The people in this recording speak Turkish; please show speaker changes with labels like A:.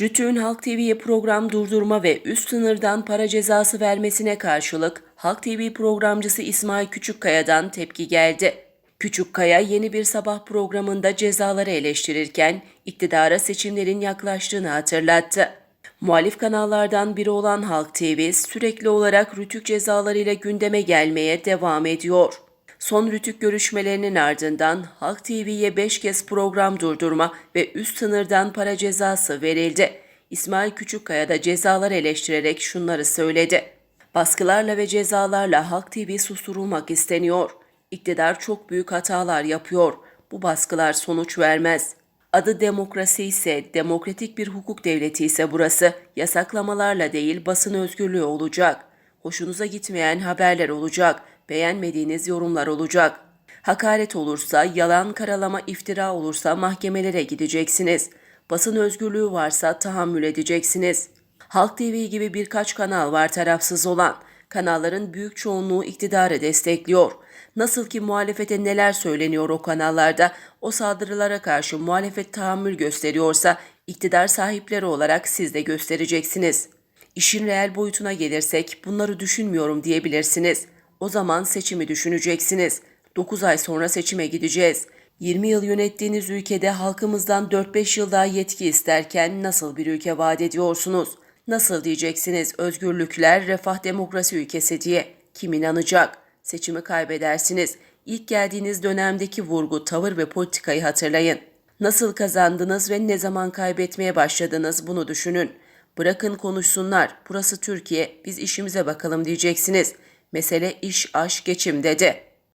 A: Rütü'nün Halk TV'ye program durdurma ve üst sınırdan para cezası vermesine karşılık Halk TV programcısı İsmail Küçükkaya'dan tepki geldi. Küçükkaya yeni bir sabah programında cezaları eleştirirken iktidara seçimlerin yaklaştığını hatırlattı. Muhalif kanallardan biri olan Halk TV sürekli olarak rütük cezalarıyla gündeme gelmeye devam ediyor. Son rütük görüşmelerinin ardından Halk TV'ye 5 kez program durdurma ve üst sınırdan para cezası verildi. İsmail Küçükkaya da cezalar eleştirerek şunları söyledi. Baskılarla ve cezalarla Halk TV susturulmak isteniyor. İktidar çok büyük hatalar yapıyor. Bu baskılar sonuç vermez. Adı demokrasi ise, demokratik bir hukuk devleti ise burası yasaklamalarla değil basın özgürlüğü olacak. Hoşunuza gitmeyen haberler olacak, beğenmediğiniz yorumlar olacak. Hakaret olursa, yalan, karalama, iftira olursa mahkemelere gideceksiniz. Basın özgürlüğü varsa tahammül edeceksiniz. Halk TV gibi birkaç kanal var tarafsız olan. Kanalların büyük çoğunluğu iktidarı destekliyor. Nasıl ki muhalefete neler söyleniyor o kanallarda, o saldırılara karşı muhalefet tahammül gösteriyorsa, iktidar sahipleri olarak siz de göstereceksiniz. İşin reel boyutuna gelirsek bunları düşünmüyorum diyebilirsiniz. O zaman seçimi düşüneceksiniz. 9 ay sonra seçime gideceğiz. 20 yıl yönettiğiniz ülkede halkımızdan 4-5 yıl daha yetki isterken nasıl bir ülke vaat ediyorsunuz? Nasıl diyeceksiniz özgürlükler, refah demokrasi ülkesi diye? Kim inanacak? Seçimi kaybedersiniz. İlk geldiğiniz dönemdeki vurgu, tavır ve politikayı hatırlayın. Nasıl kazandınız ve ne zaman kaybetmeye başladınız bunu düşünün. Bırakın konuşsunlar. Burası Türkiye. Biz işimize bakalım diyeceksiniz. Mesele iş, aş, geçim dedi.